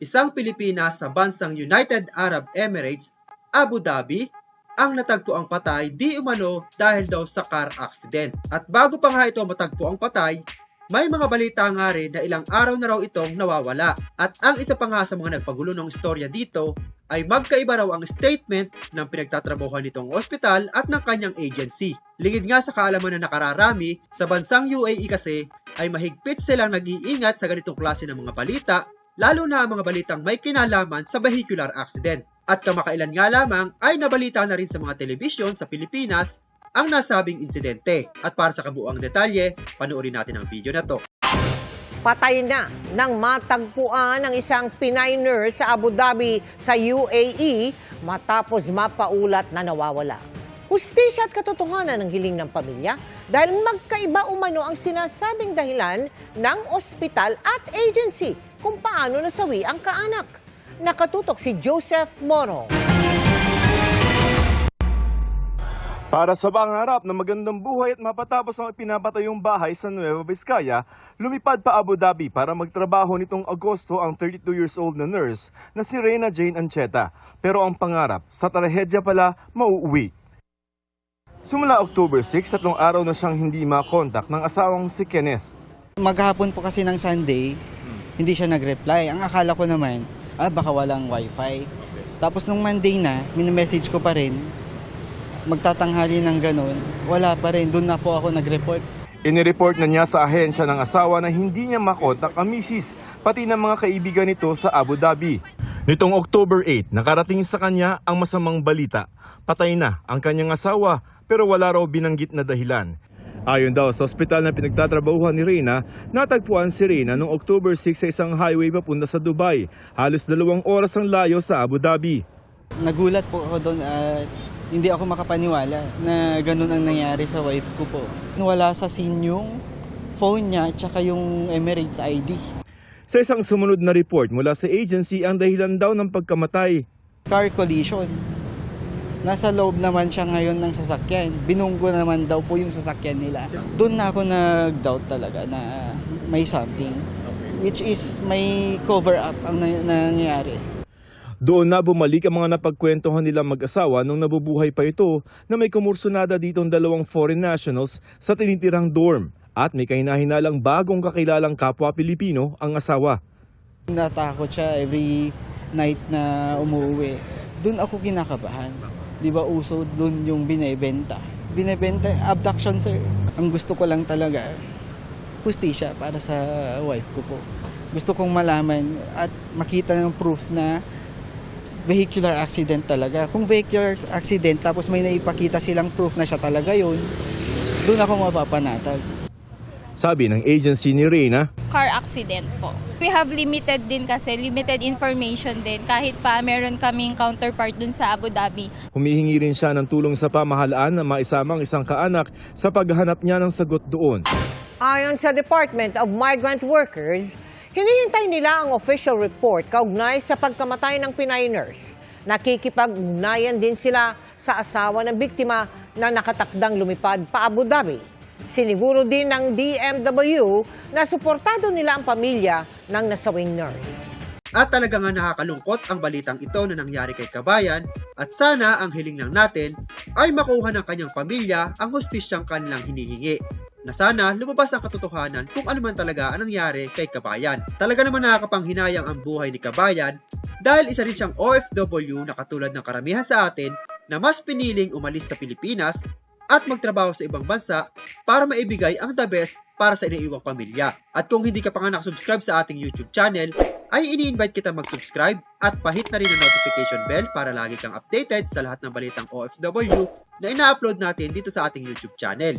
isang Pilipina sa bansang United Arab Emirates, Abu Dhabi, ang natagpo ang patay di umano dahil daw sa car accident. At bago pa nga ito matagpo ang patay, may mga balita nga rin na ilang araw na raw itong nawawala. At ang isa pa nga sa mga nagpagulo ng istorya dito ay magkaiba raw ang statement ng pinagtatrabahuhan nitong ospital at ng kanyang agency. Lingid nga sa kaalaman na nakararami, sa bansang UAE kasi ay mahigpit silang nag-iingat sa ganitong klase ng mga balita, lalo na ang mga balitang may kinalaman sa vehicular accident. At kamakailan nga lamang ay nabalita na rin sa mga telebisyon sa Pilipinas ang nasabing insidente. At para sa kabuuang detalye, panoorin natin ang video na to. Patay na nang matagpuan ng isang Pinay nurse sa Abu Dhabi sa UAE matapos mapaulat na nawawala. Hustisya at katotohanan ng hiling ng pamilya dahil magkaiba umano ang sinasabing dahilan ng ospital at agency kung paano nasawi ang kaanak. Nakatutok si Joseph Moro. Para sa pangarap ng magandang buhay at mapatapos ang ipinapatayong bahay sa Nueva Vizcaya, lumipad pa Abu Dhabi para magtrabaho nitong Agosto ang 32 years old na nurse na si Reyna Jane Ancheta. Pero ang pangarap, sa trahedya pala, mauuwi. Sumula October 6, tatlong araw na siyang hindi makontak ng asawang si Kenneth. Maghapon po kasi ng Sunday, hindi siya nag-reply. Ang akala ko naman, ah, baka walang wifi. Tapos nung Monday na, minimessage ko pa rin, magtatanghali ng ganun, wala pa rin. Doon na po ako nag-report. Inireport na niya sa ahensya ng asawa na hindi niya makontak ang misis, pati ng mga kaibigan nito sa Abu Dhabi. Nitong October 8, nakarating sa kanya ang masamang balita. Patay na ang kanyang asawa pero wala raw binanggit na dahilan. Ayon daw sa ospital na pinagtatrabahuhan ni Reyna, natagpuan si Reyna noong October 6 sa isang highway papunta sa Dubai. Halos dalawang oras ang layo sa Abu Dhabi. Nagulat po ako doon at hindi ako makapaniwala na ganun ang nangyari sa wife ko po. Wala sa scene yung phone niya tsaka yung Emirates ID. Sa isang sumunod na report mula sa agency, ang dahilan daw ng pagkamatay Car collision. Nasa loob naman siya ngayon ng sasakyan. Binunggo naman daw po yung sasakyan nila. Doon na ako nag-doubt talaga na may something. Which is may cover up ang na- nangyayari. Doon na bumalik ang mga napagkwentuhan nilang mag-asawa nung nabubuhay pa ito na may kumursunada ditong dalawang foreign nationals sa tinitirang dorm at may kahinalang bagong kakilalang kapwa Pilipino ang asawa. Natakot siya every night na umuwi. Doon ako kinakabahan. Di ba uso doon yung binebenta? Binebenta, abduction sir. Ang gusto ko lang talaga, hustisya para sa wife ko po. Gusto kong malaman at makita ng proof na vehicular accident talaga. Kung vehicular accident tapos may naipakita silang proof na siya talaga yun, doon ako mapapanatag. Sabi ng agency ni Reyna, car accident po. We have limited din kasi, limited information din. Kahit pa meron kaming counterpart dun sa Abu Dhabi. humihingi rin siya ng tulong sa pamahalaan na maisamang isang kaanak sa paghahanap niya ng sagot doon. Ayon sa Department of Migrant Workers, hinihintay nila ang official report kaugnay sa pagkamatay ng Pinay nurse. Nakikipag-ugnayan din sila sa asawa ng biktima na nakatakdang lumipad pa Abu Dhabi. Siniguro din ng DMW na suportado nila ang pamilya ng nasawing nurse. At talaga nga nakakalungkot ang balitang ito na nangyari kay Kabayan at sana ang hiling lang natin ay makuha ng kanyang pamilya ang hustisyang kanilang hinihingi na sana lumabas ang katotohanan kung ano man talaga ang nangyari kay Kabayan. Talaga naman nakakapanghinayang ang buhay ni Kabayan dahil isa rin siyang OFW na katulad ng karamihan sa atin na mas piniling umalis sa Pilipinas at magtrabaho sa ibang bansa para maibigay ang the best para sa iniiwang pamilya. At kung hindi ka pa nga nakasubscribe sa ating YouTube channel, ay ini-invite kita mag-subscribe at pahit na rin ang notification bell para lagi kang updated sa lahat ng balitang OFW na ina-upload natin dito sa ating YouTube channel.